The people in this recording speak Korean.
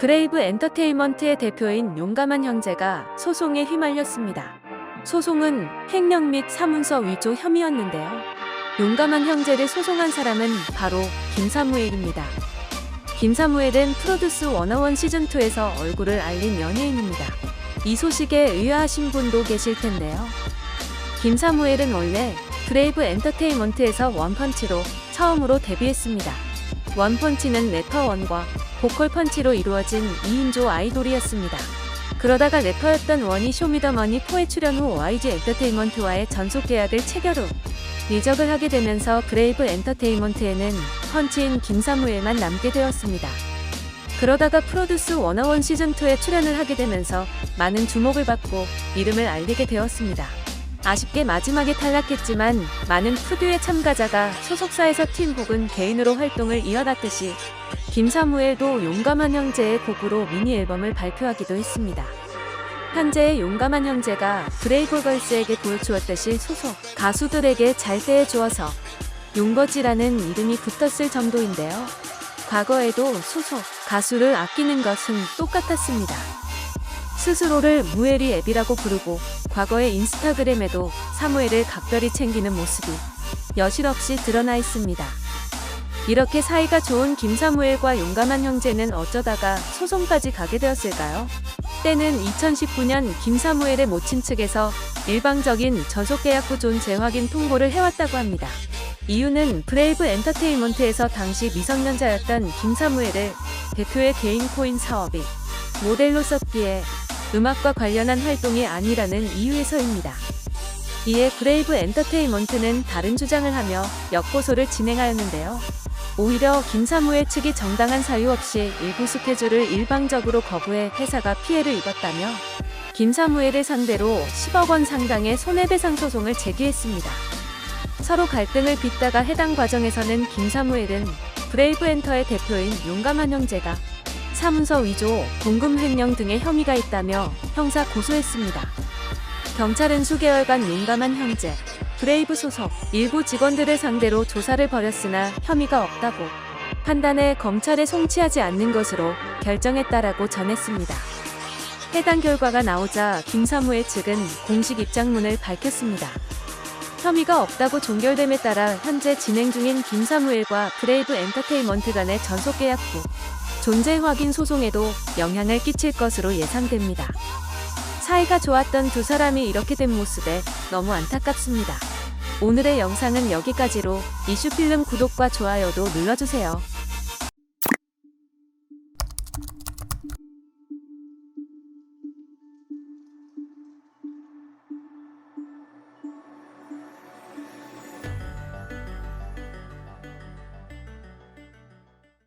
브레이브 엔터테인먼트의 대표인 용감한 형제가 소송에 휘말렸습니다. 소송은 횡령 및 사문서 위조 혐의였는데요. 용감한 형제를 소송한 사람은 바로 김사무엘입니다. 김사무엘은 프로듀스 101 시즌2에서 얼굴을 알린 연예인입니다. 이 소식에 의아하신 분도 계실 텐데요. 김사무엘은 원래 브레이브 엔터테인먼트에서 원펀치로 처음으로 데뷔했습니다. 원펀치는 래퍼 원과 보컬 펀치로 이루어진 2인조 아이돌이었습니다. 그러다가 래퍼였던 원이 쇼미더머니 4에 출연 후 YG 엔터테인먼트와의 전속 계약을 체결 후 이적을 하게 되면서 브레이브 엔터테인먼트에는 펀치인 김사무엘만 남게 되었습니다. 그러다가 프로듀스 101 시즌2에 출연을 하게 되면서 많은 주목을 받고 이름을 알리게 되었습니다. 아쉽게 마지막에 탈락했지만 많은 푸듀의 참가자가 소속사에서 팀 혹은 개인으로 활동을 이어갔듯이 김사무엘도 용감한 형제의 곡으로 미니 앨범을 발표하기도 했습니다. 현재의 용감한 형제가 브레이브걸스에게 보여주었듯이 소속 가수들에게 잘 대해주어서 용거지라는 이름이 붙었을 정도인데요. 과거에도 소속 가수를 아끼는 것은 똑같았습니다. 스스로를 무에리 앱이라고 부르고 과거의 인스타그램에도 사무엘을 각별히 챙기는 모습이 여실없이 드러나 있습니다. 이렇게 사이가 좋은 김사무엘과 용감한 형제는 어쩌다가 소송까지 가게 되었을까요? 때는 2019년 김사무엘의 모친 측에서 일방적인 전속 계약 구존 재확인 통보를 해왔다고 합니다. 이유는 브레이브 엔터테인먼트에서 당시 미성년자였던 김사무엘을 대표의 개인 코인 사업이 모델로 썼기에 음악과 관련한 활동이 아니라는 이유에서입니다. 이에 브레이브 엔터테인먼트는 다른 주장을 하며 역고소를 진행하였는데요. 오히려 김사무엘 측이 정당한 사유 없이 일부 스케줄을 일방적으로 거부해 회사가 피해를 입었다며 김사무엘을 상대로 10억 원 상당의 손해배상 소송을 제기했습니다. 서로 갈등을 빚다가 해당 과정에서는 김사무엘은 브레이브 엔터의 대표인 용감한 형제가 사문서 위조, 공금 횡령 등의 혐의가 있다며 형사 고소했습니다. 경찰은 수개월간 용감한 형제, 브레이브 소속 일부 직원들을 상대로 조사를 벌였으나 혐의가 없다고 판단해 검찰에 송치하지 않는 것으로 결정했다라고 전했습니다. 해당 결과가 나오자 김 사무의 측은 공식 입장문을 밝혔습니다. 혐의가 없다고 종결됨에 따라 현재 진행 중인 김사무엘과 브레이브 엔터테인먼트 간의 전속 계약 후 존재 확인 소송에도 영향을 끼칠 것으로 예상됩니다. 사이가 좋았던 두 사람이 이렇게 된 모습에 너무 안타깝습니다. 오늘의 영상은 여기까지로 이슈필름 구독과 좋아요도 눌러주세요.